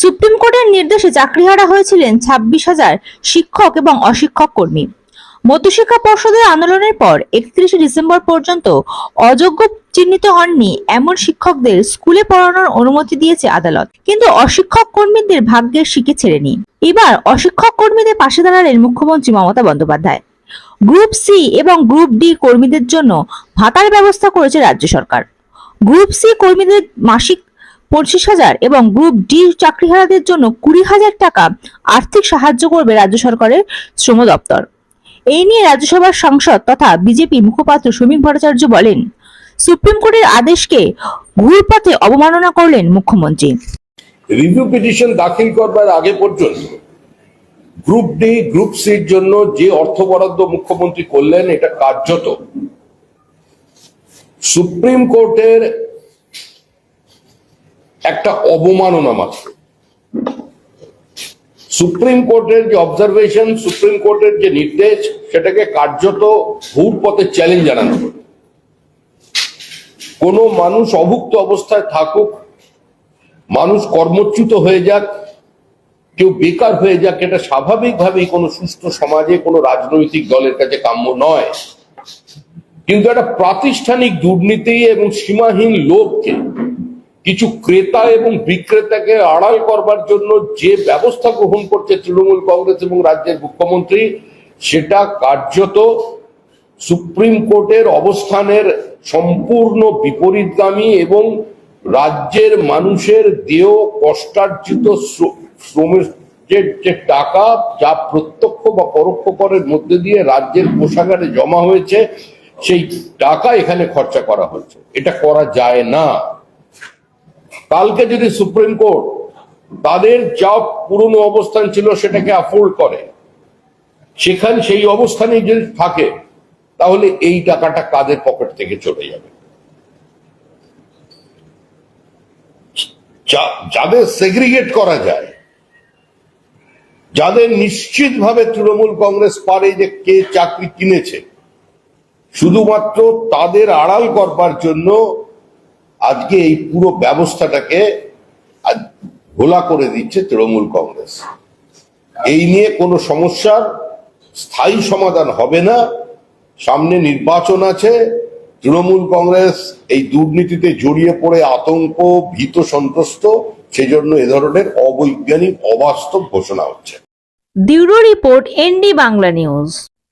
Supreme কোর্টের নির্দেশে চাকরিহারা হয়েছিলেন ছাব্বিশ হাজার শিক্ষক এবং অশিক্ষক কর্মী। মধ্যশিক্ষা পর্ষদের আন্দোলনের পর একত্রিশে ডিসেম্বর পর্যন্ত অযোগ্য চিহ্নিত হননি এমন শিক্ষকদের স্কুলে পড়ানোর অনুমতি দিয়েছে আদালত। কিন্তু অশিক্ষক কর্মীদের ভাগ্যের শিকে ছেড়েনি। এবার অশিক্ষক কর্মীদের পাশে দাঁড়ালেন মুখ্যমন্ত্রী মমতা বন্দ্যোপাধ্যায়। গ্রুপ সি এবং গ্রুপ ডি কর্মীদের জন্য ভাতার ব্যবস্থা করেছে রাজ্য সরকার। গ্রুপ সি কর্মীদের মাসিক পঁচিশ হাজার এবং গ্রুপ ডি চাকরিহারাদের জন্য কুড়ি হাজার টাকা আর্থিক সাহায্য করবে রাজ্য সরকারের শ্রম দপ্তর। এই নিয়ে রাজ্যসভার সাংসদ তথা বিজেপি মুখপাত্র শ্রমিক ভট্টাচার্য বলেন, সুপ্রিম কোর্টের আদেশকে ঘুরপথে অবমাননা করলেন মুখ্যমন্ত্রী। রিভিউ পিটিশন দাখিল করবার আগে পর্যন্ত গ্রুপ ডি, গ্রুপ সির জন্য যে অর্থ বরাদ্দ মুখ্যমন্ত্রী করলেন, এটা কার্যত সুপ্রিম কোর্টের একটা অবমাননা মাত্র সুপ্রিম কোর্টের যে অবজারভেশন সুপ্রিম কোর্টের যে নির্দেশ, সেটাকে কার্যত ভুল পথে চ্যালেঞ্জ জানানো। কোনো মানুষ অভুক্ত অবস্থায় থাকুক, মানুষ কর্মচ্যুত হয়ে যাক, কেউ বেকার হয়ে যাক, এটা স্বাভাবিকভাবেই কোনো সুস্থ সমাজে, কোনো রাজনৈতিক দলের কাছে কাম্য নয় কিন্তু একটা প্রাতিষ্ঠানিক দুর্নীতি এবং সীমাহীন লোভকে কিছু ক্রেতা এবং বিক্রেতাকে আড়াল করবার জন্য যে ব্যবস্থা গ্রহণ করছে তৃণমূল কংগ্রেস এবং রাজ্যের মুখ্যমন্ত্রী, সেটা কার্যত সুপ্রিম কোর্টের অবস্থানের সম্পূর্ণ বিপরীতগামী এবং রাজ্যের মানুষের দেহ কষ্টার্জিত শ্র- শ্রমের যে টাকা যা প্রত্যক্ষ বা পরোক্ষ করের মধ্যে দিয়ে রাজ্যের কোষাগারে জমা হয়েছে, সেই টাকা এখানে খরচা করা হচ্ছে। এটা করা যায় না। কালকে যদি সুপ্রিম কোর্ট তাদের যা পুরনো অবস্থান ছিল সেটাকে অ্যাফোর্ড করে, সেখানে সেই অবস্থানে যদি থাকে, তাহলে এই টাকাটা কাদের পকেট থেকে চলে যাবে? যাদের সেগ্রিগেট করা যায়, যাদের নিশ্চিতভাবে তৃণমূল কংগ্রেস পারে যে কে চাকরি কিনেছে, শুধুমাত্র তাদের আড়াল করবার জন্য আজকে এই পুরো ব্যবস্থাটাকে আজ ঘোলা করে দিচ্ছে তৃণমূল কংগ্রেস। এই নিয়ে কোনো সমস্যার স্থায়ী সমাধান হবে না। সামনে নির্বাচন আছে, তৃণমূল কংগ্রেস এই দুর্নীতিতে জড়িয়ে পড়ে আতঙ্ক, ভীত সন্ত্রস্ত, সেজন্য এ ধরনের অবৈজ্ঞানিক, অবাস্তব ঘোষণা হচ্ছে। Bureau report ND Bangla news.